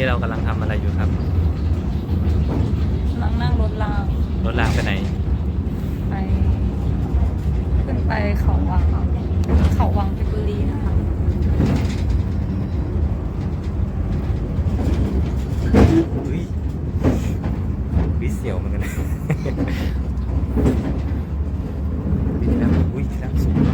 นี้เรากำลังทำอะไรอยู่ครับกำลังนั่งรถรางรถรางไปไหน ไป ขึ้นไปเขาวังเขาวังเพชรบุรีนะคะอุ้ยวิเสียวเหมือนกันนะวิน้ำอุ้ยน้ำสูง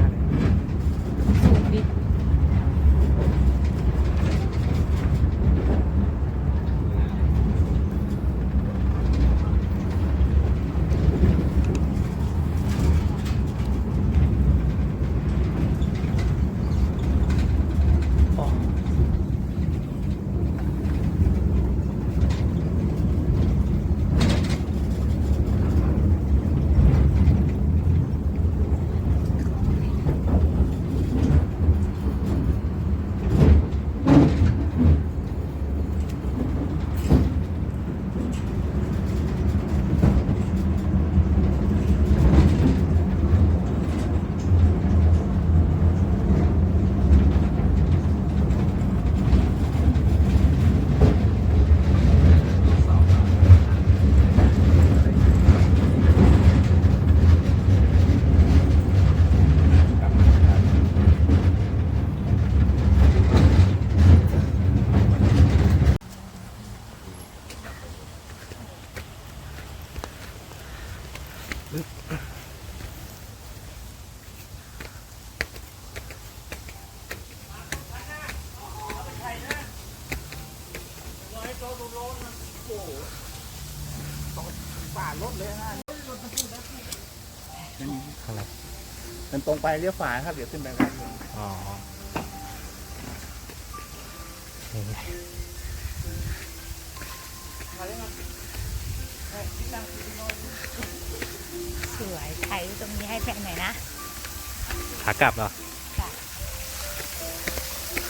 งไปเลี้ยวขวาครับ เดี๋ยวขึ้นไปครับอ๋อนี่ไงสวยถ่ายรูปตรงนี้ให้แฟนหน่อยนะขากลับเหรอ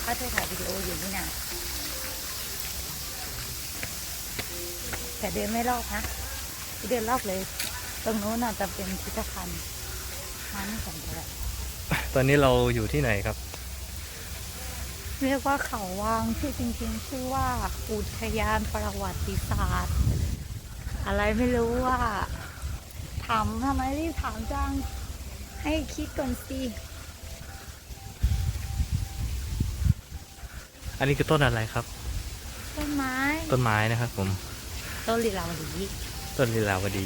ถ้าเธอถ่ายวิดีโออยู่นี่นะแต่เดินไม่รอบนะเดินรอบเลย ตรงโน้นน่ะจะเป็นพิพิธภัณฑ์ มาไม่สนใจตอนนี้เราอยู่ที่ไหนครับ เรียกว่าเขาวังชื่อจริงๆ ชื่อว่าอุทยานประวัติศาสตร์ อะไรไม่รู้ว่าถามทำไมรีบถามจัง ให้คิดก่อนสิอันนี้คือต้นอะไรครับ ต้นไม้ต้นไม้นะครับผม ต้นลีลาวดีต้นลีลาวดี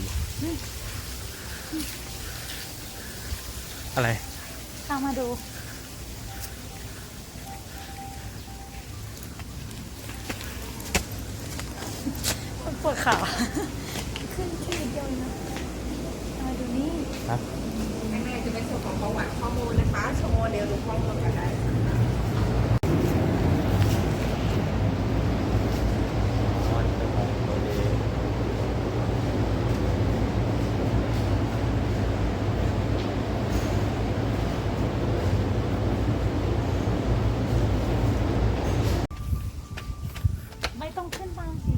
อะไร ตามมาดู ปวดขาขึ้นที่เดียวนะมาดูนี่ครับข้างในจะเป็นส่วนของประวัติข้อมูลนะคะโชว์เดี๋ยวดูข้อมูลกันได้ค่ะ ไม่ต้องขึ้นบางสิ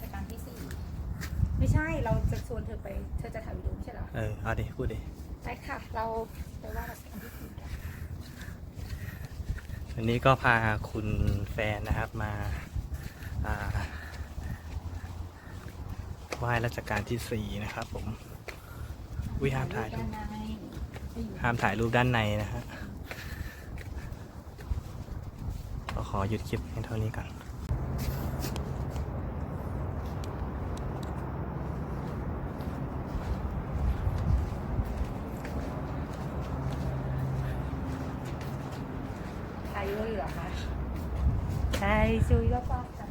รายการที่สี่ไม่ใช่เราจะชวนเธอไป เธอจะถ่ายวิดีโอไม่ใช่เหรอ เออ เอาดิ พูดดิ ไปค่ะ เราไปว่าราชการที่สี่กัน วันนี้ก็พาคุณแฟนนะครับมาไหว้รัชการที่สี่นะครับผมวิห้ามถ่ายรูปห้ามถ่ายรูปด้านในนะฮะก็ขอหยุดคลิปให้เท่านี้ก่อน ถ่ายเยอะอยู่เหรอคะ ใช่ซุยก็ป้ากัน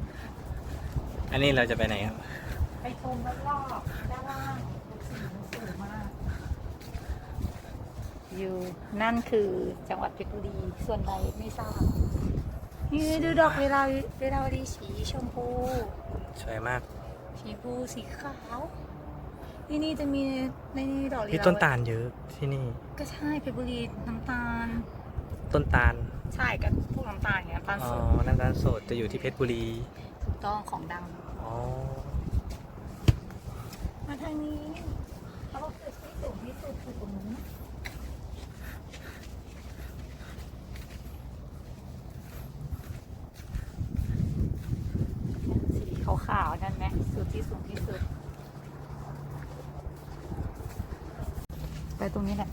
อั นนี้เราจะไปไหนครับ ไปชมรอบๆด้านล่างดูสีมันสวยมากอยู่นั่นคือจังหวัดเพชรบุรี ส่วนใดไม่ทราบนี่ดูดอกเวลาเวลาวดีสีชมพู สวยมาก สีชมพูสีขาวที่นี่จะมีในนี่ดอกพี่ต้นตาลเยอะที่นี่ ก็ใช่เพชรบุรีน้ำตาล ต้นตาล ใช่กันพวกน้ำตาลไงน้ำตาลอ๋อสดน้ำตาลสดจะอยู่ที่เพชรบุรี ถูกต้องของดังอ๋อ มาทางนี้เขาบอกจุดที่สูงที่สุดคือตรงนี้สีขาวๆนั่นไหมสุดที่สูงที่สุด ไปตรงนี้แหละ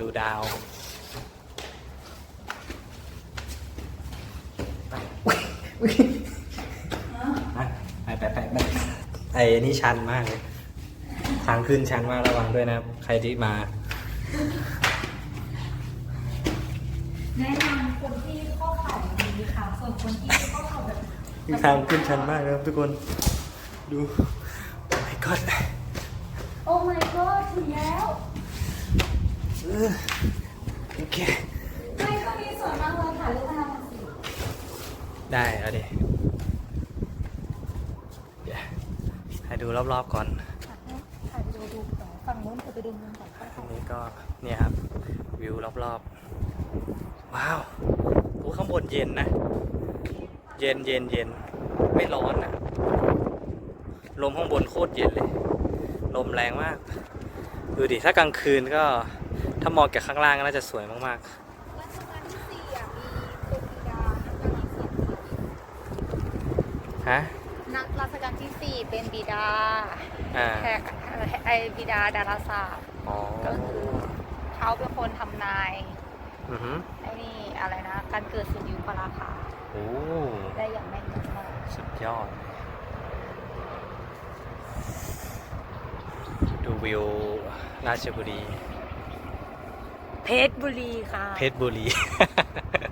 ดูดาวไปไปไปไปไอ้นี่ชันมากเลย ทางขึ้นชันมากระวังด้วยนะครับ ใครที่มา แนะนำคนที่ข้อเข่าดีค่ะ ส่วนคนที่ข้อเข่าแบบ ทางขึ้นชันมากนะครับทุกคน ดู โอ้ my god โอ้ my god ถึงแล้ว เออโอเค ไม่ก็มีส่วนมากเราถ่ายรูปมาทำสิ ได้เอาดิเดี๋ยวให้ดูรอบๆก่อน ถ่ายวิดีโอดูต่อฝั่งนู้นเธอไปดึงเงินก่อนก็อันนี้ก็เนี่ยครับวิวรอบๆ ว้าวโอ้ข้างบนเย็นนะ เย็นเย็นเย็นไม่ร้อนนะลมข้างบนโคตรเย็นเลย ลมแรงมาก ดูดิ ถ้ากลางคืนก็ถ้ามองจากข้างล่างก็น่าจะสวยมากรัชกาลที่สี่อะมีเป็นบิดานักการเสียง ๆ ฮะนักรัชกาลที่สี่เป็นบิดาอ่าแขกเอ่อไอบิดาดาราศาสตร์ อ๋อก็คือเขาเป็นคนทำนายอือหือไอ้นี่อะไรนะ การเกิดสุริยุปราคาโอ้ได้อย่างแม่นยำมากสุดยอด ดูวิวราชบุรี เพชรบุรีค่ะเพชรบุรี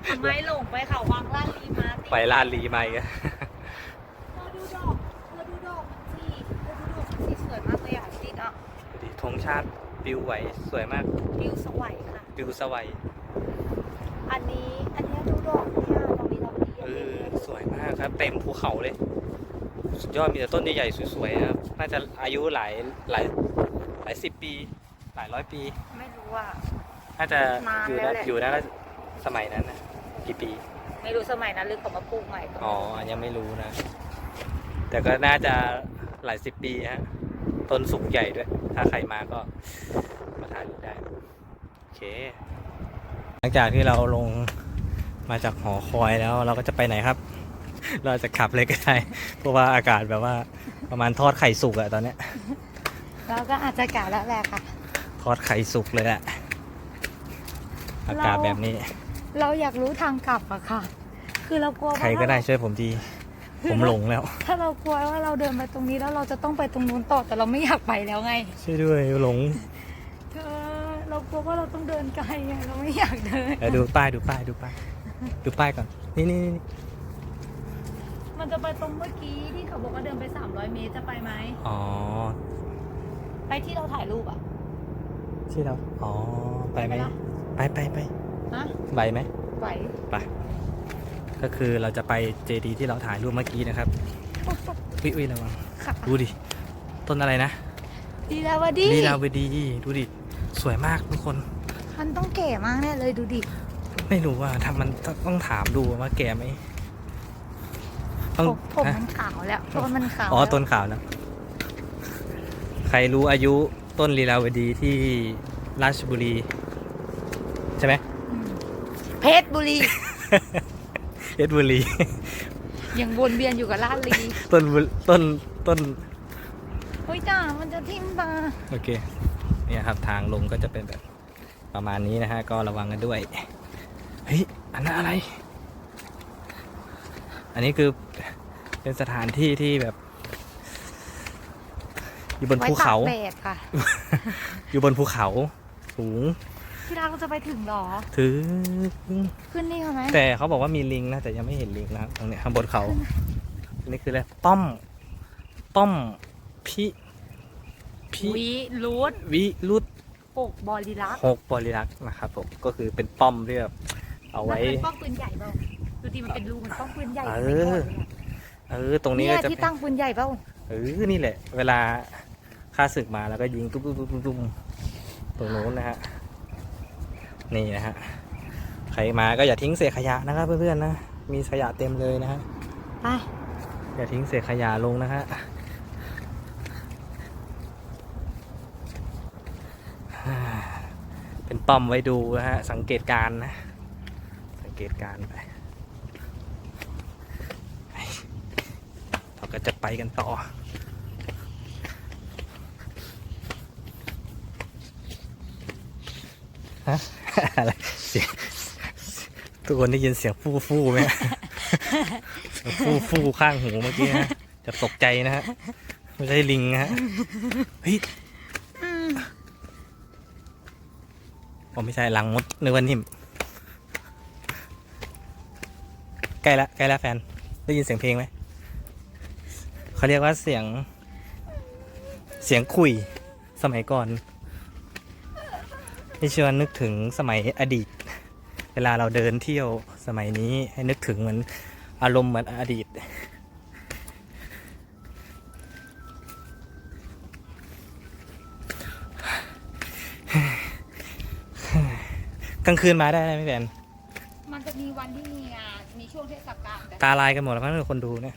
ทำไมหลงไปเขาวังลาดลีมาติไปลาดลีมาอีกอะ เธอดูดอกเธอดูดอกสิเธอดูดอกสิสวยมากเลยอะติดอะ ดูดิ ธงชาติปิวไหวสวยมากวิวสวยค่ะปิวสวัยอันนี้อันเนี้ยดูดอกเนี่ยดอกนี้ดอกนี้เออสวยมากครับ เต็มภูเขาเลย สุดยอดมีแต่ต้นใหญ่ๆสวยๆนะครับน่าจะอายุหลายหลายหลายสิบปี หลายร้อยปี ไม่รู้อะ น่าจะนานอยู่แล้วนะแหละ อยู่นะสมัยนั้นนะกี่ปี ไม่รู้สมัยนั้นหรือเขามาปลูกใหม่ก็อ๋ออันยังไม่รู้นะ แต่ก็น่าจะหลายสิบปีฮะ ต้นสุกใหญ่ด้วย ถ้าใครมาก็มาถ่ายรูปได้ โอเค หลังจากที่เราลงมาจากหอคอยแล้วเราก็จะไปไหนครับ เราจะขับเลยก็ได้เพราะว่าอากาศแบบว่าประมาณทอดไข่สุกอะตอนเนี้ยแล้วก็อาจจะกะแล้วแหละค่ะ ทอดไข่สุกเลยอะอากาศแบบนี้ เราอยากรู้ทางกลับอะค่ะ คือเรากลัวว่าใครก็ได้ช่วยผมที ผมหลงแล้ว ถ้าเรากลัวว่าเราเดินไปตรงนี้แล้วเราจะต้องไปตรงนู้นต่อแต่เราไม่อยากไปแล้วไงช่วยด้วยหลงเธอเรากลัวว่าเราต้องเดินไกลไงเราไม่อยากเดินเดี๋ยวดูป้ายดูป้ายดูป้ายดูป้ายก่อนนี่นี่นี่มันจะไปตรงเมื่อกี้ที่เขาบอกว่าเดินไป 300 เมตรจะไปไหมอ๋อไปที่เราถ่ายรูปอะที่เราอ๋อไปไหมไปปะไปไปไปฮะไปไหมไหวไป ก็คือเราจะไปเจดีที่เราถ่ายรูปเมื่อกี้นะครับอุ้ยอุ้ยระวังค่ะดูดิ ต้นอะไรนะดีแล้ววะดิลีลาวดีดูดิ สวยมากทุกคน มันต้องเก๋มากแน่เลยดูดิ ไม่รู้ว่าถ้ามันต้องถามดูว่าแก่ไหมต้องผมผมฮะมันขาวแล้วต้นมันขาวอ๋อแล้วต้นขาวนะใครรู้อายุต้นลีลาวดีที่ราชบุรี ใช่ไหมอืมเพชรบุรี เพชรบุรี ยังวนเวียนอยู่กับลาดลีต้นบุต้นต้นเฮ้ยจ้ามันจะทิ่มตาโอเคเนี่ยครับทางลงก็จะเป็นแบบประมาณนี้นะฮะก็ระวังกันด้วยเฮ้ยอันนั้นอะไร อันนี้คือเป็นสถานที่ที่แบบ อยู่บนไว้ภูตาเขากแดดค่ะ อยู่บนภูเขาสูง ที่รักเราจะไปถึงเหรอ ถึง ขึ้นนี่เขาไหมแต่เขาบอกว่ามีลิงนะแต่ยังไม่เห็นลิงนะครับตรงเนี้ยข้างบนเขาอันนี้คืออะไรป้อม ป้อมพิพิวิรูดวิรุตปกบอลิลักหกบริลักษ์นะครับผมก็คือเป็นป้อมที่แบบเอาไว้ มันเป็นป้อมปืนใหญ่เปล่าดูดิมันเป็นรูเหมือนป้อมปืนใหญ่เออไม่โกรธเลยอะเออ ตรงนี้เนี่ก็ยจะที่เป็นตั้งปืนใหญ่เปล่าเออนี่แหละ เวลาค่าศึกมาแล้วก็ยิงตุ้มตุ้มตุ้มตุ้มตุ้มตรงโน้นนะฮะ นี่นะฮะใครมาก็อย่าทิ้งเศษขยะนะครับเพื่อนๆนะมีขยะเต็มเลยนะฮะไปอย่าทิ้งเศษขยะลงนะฮะเป็นป้อมไว้ดูนะฮะสังเกตการณ์นะ สังเกตการณ์ไปไปเราก็จะไปกันต่อฮะ อะไรเสียงทุกคนได้ยินเสียงฟู่ฟู่ไหมเสียงฟู่ฟู่ข้างหูเมื่อกี้นะจะตกใจนะฮะไม่ใช่ลิงนะฮะเฮ้ยผมไม่ใช่ลังมดนึกว่านิ่มใกล้ละใกล้ละแฟน ได้ยินเสียงเพลงไหมเขาเรียกว่าเสียง เสียงคุยสมัยก่อน ที่ชวนนึกถึงสมัยอดีต เวลาเราเดินเที่ยวสมัยนี้ให้นึกถึงเหมือนอารมณ์เหมือนอดีต กลางคืนมาได้ไหมแฟนมันจะมีวันที่มีงานมีช่วงเทศกาลแต่ตาลายกันหมดแล้วมั้งคนดูเนี่ย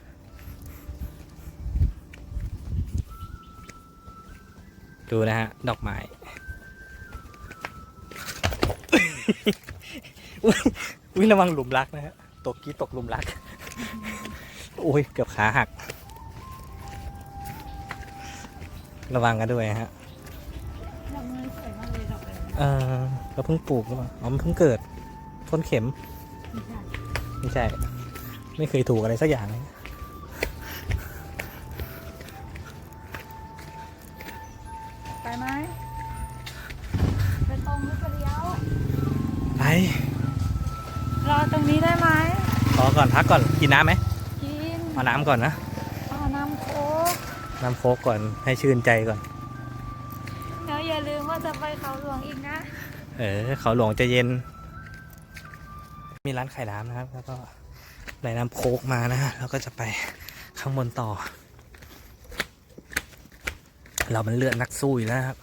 ดูนะฮะ ดอกไม้ อุ๊ยอุ๊ยระวังหลุมรักนะฮะตกกี้ตกหลุมรัก โอ้ยเกือบขาหัก ระวังกันด้วยฮะดอกไม้สวยมากเลยดอกเลยเออเราเพิ่งปลูกหรือเปล่าอ๋อมันเพิ่งเกิด ต้นเข็ม ไม่ใช่ ไม่ใช่ไม่เคยถูกอะไรสักอย่างเลยไป ก่อนพักก่อนกินน้ำไหมกินเอาน้ำก่อนนะเอาน้ำโค้กน้ำโค้กก่อนให้ชื่นใจก่อนเดี๋ยวอย่าลืมว่าจะไปเขาหลวงอีกนะ เออเขาหลวงใจะเย็น มีร้านขายน้ำนะครับ แล้วก็ได้น้ำโค้กมานะฮะแล้วก็จะไปข้างบนต่อ เรามันเลือดนักสู้อยู่แล้วครับ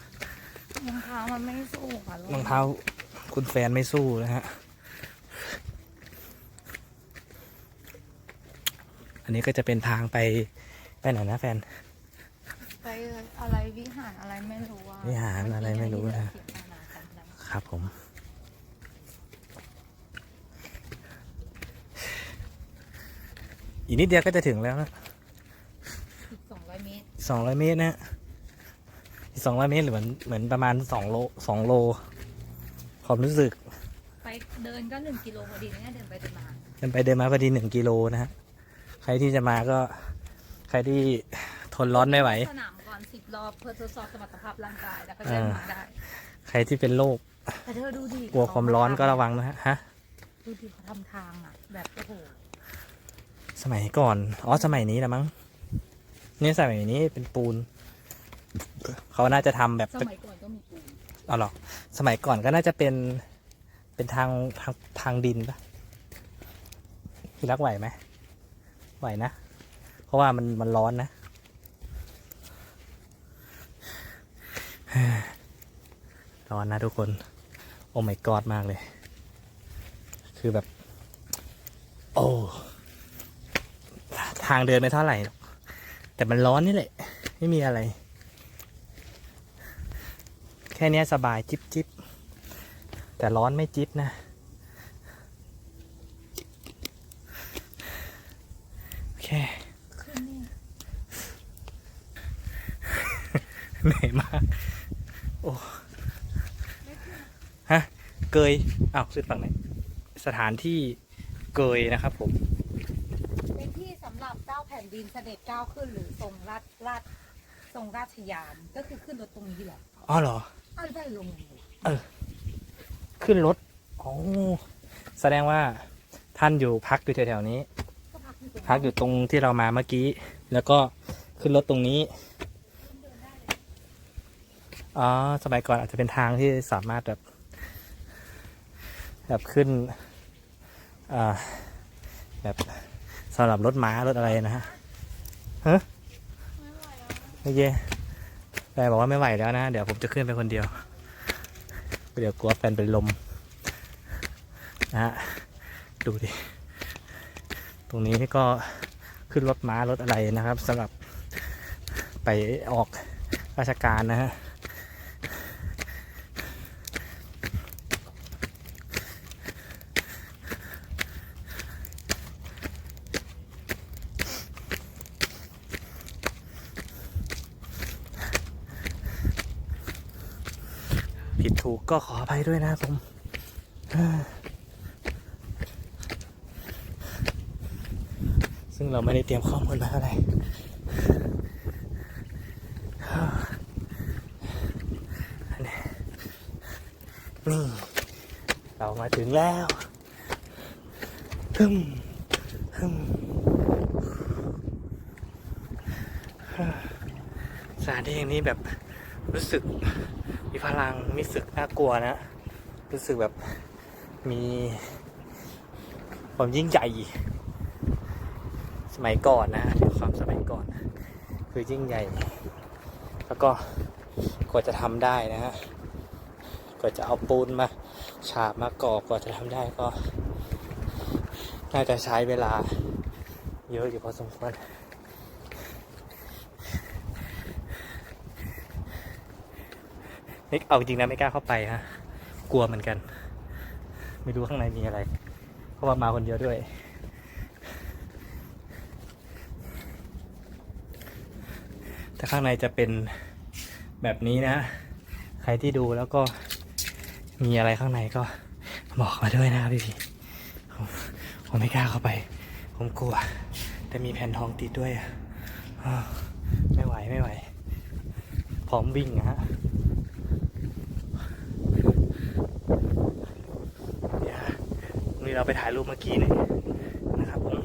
รองเท้ามันไม่สู้ค่ะลูกรองเท้าคุณแฟนไม่สู้นะฮะ อันนี้ก็จะเป็นทางไปไปไหนนะแฟน ไปอะไรวิหารอะไรไม่รู้อะวิหารอะไรไม่รู้นะเขียนมาจำได้ครับผม อีกนิดเดียวก็จะถึงแล้วนะอีกสองร้อยเมตรสองร้อยเมตรนะอีกสองร้อยเมตรหรือเหมือนเหมือนประมาณสองโลสองโลความรู้สึก ไปเดินก็หนึ่งกิโลพอดีนะเดินไปเดินมา เดินไปเดินมาพอดีหนึ่งกิโลนะฮะ ใครที่จะมาก็ใครที่ทนร้อนไม่ไหว สนามก่อนสิบรอบเพื่อทดสอบสมรรถภาพร่างกายแล้วก็เดินมาได้ใครที่เป็นโรคแต่เธอดูดิกลัวความร้อนก็ระวังนะฮะฮะดูดิเขาทำทางอะ แบบโอ้โหสมัยก่อนอ๋อสมัยนี้ละมั้งเนี่ยสมัยนี้เป็นปูน เขาน่าจะทำแบบสมัยก่อนก็มีปูนเอาหรอสมัยก่อนก็น่าจะเป็นเป็นทางทางทางดินปะพี่รักไหวไหม ไหวนะ เพราะว่ามันมันร้อนนะ ร้อนนะทุกคน โอ้ my god มากเลย คือแบบ โอ้ทางเดินไม่เท่าไหร่ แต่มันร้อนนี่แหละ ไม่มีอะไร แค่นี้สบายจิบจิบแต่ร้อนไม่จิบนะ โอเค ขึ้นนี่ เหนื่อยมาก โอ้ ฮะ เกยอ้าวขึ้นฝั่งไหนสถานที่เกยนะครับผม เป็นที่สำหรับเจ้าแผ่นดินเสด็จก้าวขึ้นหรือทรงราชราชทรงราชยานก็คือขึ้นรถตรงนี้แหละอ๋อเหรอ อ้าวแล้วได้ลงยังไงขึ้นรถอ๋อแสดงว่าท่านอยู่พักอยู่แถวๆนี้ ก็พักที่ตรงพักอยู่ตรงที่เรามาเมื่อกี้ แล้วก็ขึ้นรถตรงนี้ อ๋อ สมัยก่อนอาจจะเป็นทางที่สามารถแบบ แบบขึ้นแบบสำหรับรถม้ารถอะไรนะฮะฮะโอเคแฟนบอกว่าไม่ไหวแล้วนะ เดี๋ยวผมจะขึ้นไปคนเดียว เดี๋ยวกลัวแฟนเป็นลมนะฮะดูดิ ตรงนี้ก็ขึ้นรถม้ารถอะไรนะครับสำหรับไปออกราชการนะฮะ ก็ขออภัยด้วยนะครับผมซึ่งเราไม่ได้เตรียมข้อมูลมาเท่าไรนนี่เรามาถึงแล้วฮึมฮึมสถานที่อย่างนี้แบบ รู้สึกมีพลังมีสึกน่ากลัวนะ รู้สึกแบบมีความยิ่งใหญ่สมัยก่อนนะความสมัยก่อน คือยิ่งใหญ่ แล้วก็กว่าจะทำได้นะฮะกว่าจะเอาปูนมาฉาบมาก่อกว่าจะทำได้ก็ น่าจะใช้เวลาเยอะอยู่พอสมควร นี่เอาจริงนะไม่กล้าเข้าไปฮะ กลัวเหมือนกัน ไม่รู้ข้างในมีอะไร เพราะว่ามาคนเดียวด้วย แต่ข้างในจะเป็นแบบนี้นะ ใครที่ดูแล้วก็มีอะไรข้างในก็บอกมาด้วยนะครับพี่พี่ผมผมไม่กล้าเข้าไป ผมกลัว แต่มีแผ่นทองติดด้วยอะไม่ไหวไม่ไหวพร้อมวิ่งนะฮะเดี๋ยวนี่ เราไปถ่ายรูปเมื่อกี้เนี่ยนะครับผม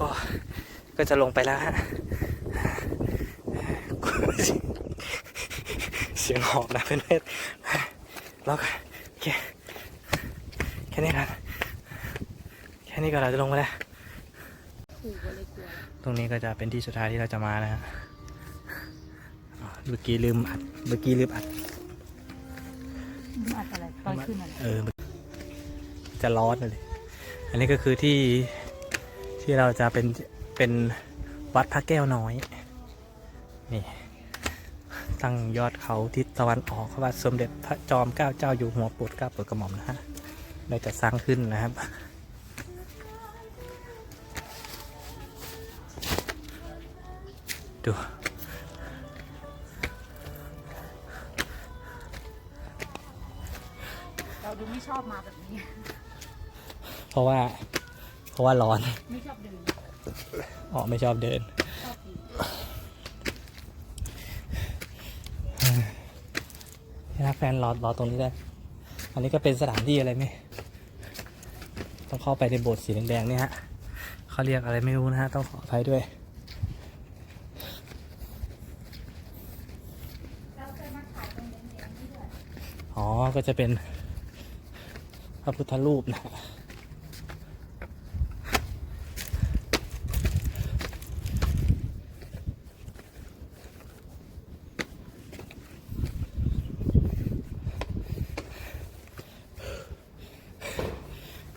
ก็ก็จะลงไปแล้วฮะเสียงหอบนะเพื่อนๆแล้วก็โอเคแค่นี้ครับแค่นี้ก็เราจะลงมาแล้วขู่ก็เลยกลัวตรงนี้ก็จะเป็นที่สุดท้ายที่เราจะมานะฮะอ๋อเมื่อกี้ลืมอัดเมื่อกี้ลืมอัดมันอาจจะอะไรตอนขึ้นอะไรเออ จะร้อนเลย อันนี้ก็คือที่ที่เราจะเป็นเป็นวัดพระแก้วน้อย นี่ ตั้งยอดเขาทิศตะวันออกวัดสมเด็จพระจอมเกล้าเจ้าอยู่หัวโปรดเกล้าโปรดกระหม่อมนะฮะได้จัดสร้างขึ้นนะครับดู ราะว่า เพราะว่าร้อนไม่ชอบเดินอ๋อไม่ชอบเดินชอบปีนที่รักแฟนรอรอตรงนี้ได้ อันนี้ก็เป็นสถานที่อะไรไหมต้องเข้าไปในโบสถ์สีแดงๆเนี่ยฮะเขาเรียกอะไรไม่รู้นะฮะ ต้องขออภัยด้วยเราเคยมาถ่ายตรงแดงๆนี่ด้วยอ๋อ ก็จะเป็นพระพุทธรูปนะฮะ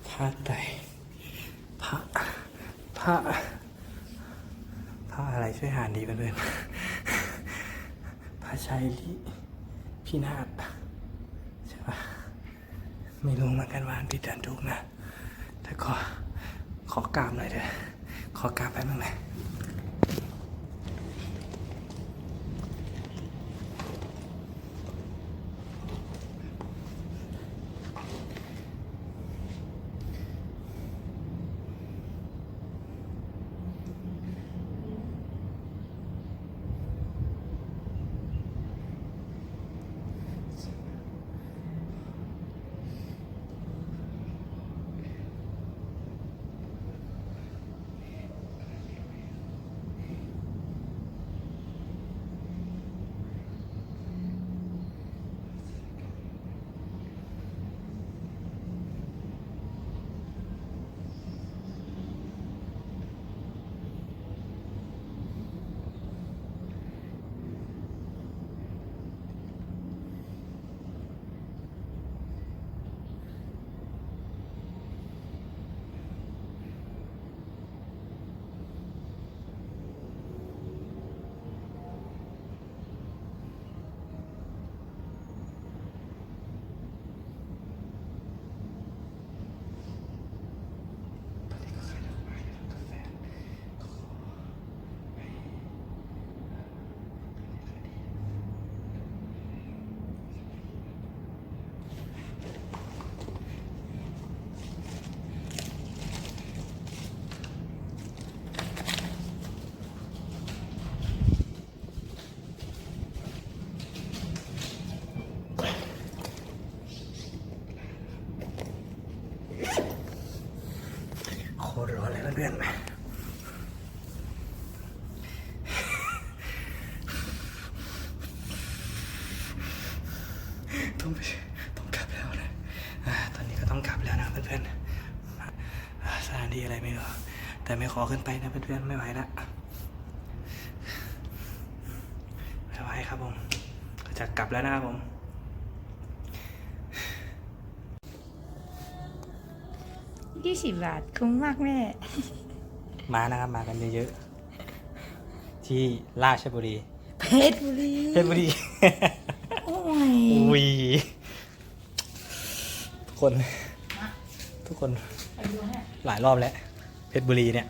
พระไตรพระ พระ พระอะไรช่วยหานดีเพระชัยลิพินาศใช่ปะไม่รู้เหมือนกันว่านพี่ดันถูกนะแต่ขอขอกราบหน่อยเถอะขอกราบแป๊บนึงนะ ขอขึ้นไปนะเพื่อนๆไม่ไหวละไม่ไหวครับผมจะกลับแล้วนะครับผมยี่สิบบาทคุ้มมากแม่ มานะครับมากันเยอะๆที่ราชบุรี เพชรบุรี เพชรบุรี โอ้ยอุ้ยทุกคน ทุกคน หลายรอบแล้ว เพชรบุรีเนี่ย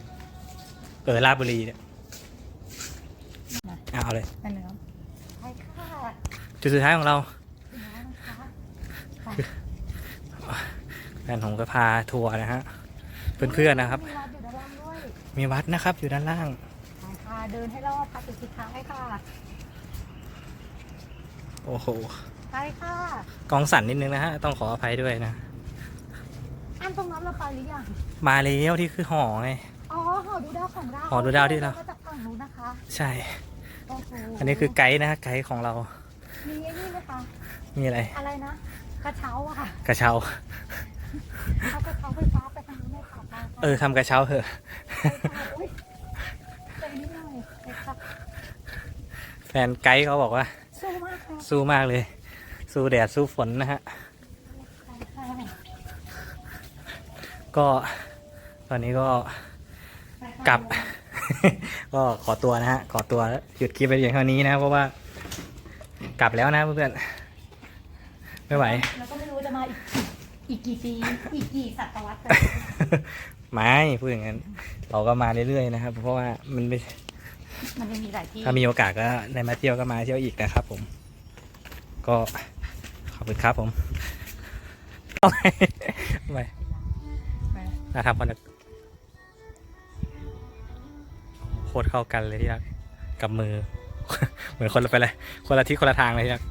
เออราชบุรีเนี่ยอะเอาเลยอันนี้ครับไปค่ะจุดสุดท้ายของเราถึงแล้วนะคะไปแฟนผมก็พาทัวร์นะฮะเพื่อนๆนะครับ มีวัดอยู่ด้านล่างด้วยมีวัดนะครับอยู่ด้านล่างไปค่ะเดินให้รอบพาจุดสุดท้ายค่ะโอ้โหไปค่ะกองสั่นนิดนึงนะฮะต้องขออภัยด้วยนะอันตรงนั้นเราไปหรือยังมาแล้วที่คือหอไงอ๋อหอ ดูดาวของเราหอดูดาวที่เรามาจากฝั่งนู้นนะคะใช่ โอ้โหอันนี้คือไกด์นะฮะไกด์ของเรา มีไอ้นี่ไหมคะมีอะไร อะไรนะกระเช้าอะค่ะกระเช้า เอากระเช้าไฟฟ้าไปทางนู้นเลยค่ะไปค่ะเออทำกระเช้าเถอะ อุ๊ยใจนิดหน่อยไปค่ะแฟนไกด์เขาบอกว่า สู้มากค่ะสู้มากเลย สู้แดดสู้ฝนนะฮะไปค่ะก็ตอนนี้ก็ไปค่ะ กลับ ก็ขอตัวนะฮะ ขอตัวหยุดคลิปไปเพียงเท่านี้นะเพราะว่ากลับแล้วนะเพื่อนๆไม่ไหว แล้วก็ไม่รู้จะมาอีกอีกกี่ปี อีกกี่ศตวรรษไม่พูดอย่างนั้น เราก็มาเรื่อยๆนะครับ เพราะว่ามันไม่มันจะมีหลายที่ถ้ามีโอกาสก็ได้มาเที่ยวก็มาเที่ยวอีกนะครับ ผม ก็ขอบคุณครับผมเอาไปเอาไปนะทำคน คตรเข้ากันเลยที่รักกับมือ เหมือนคนละไปเลย คนละทิศคนละทางเลยที่รัก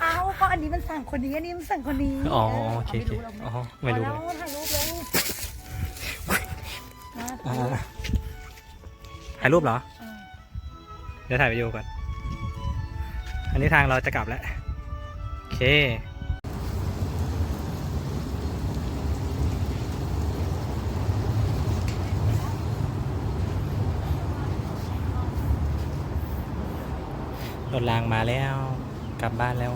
เอ้าก็อันนี้มันสั่งคนนี้อันนี้มันสั่งคนนี้อ๋อเโอเคโอเคไม่รู้อ๋อเราไม่รู้เลเลยยถ่ายรูปเลยนะอ่าถ่ายรูปเหรอเออเดี๋ยวถ่ายวิดีโอก่อน อันนี้ทางเราจะกลับแล้ว โอเค รถรางมาแล้ว กลับบ้านแล้ว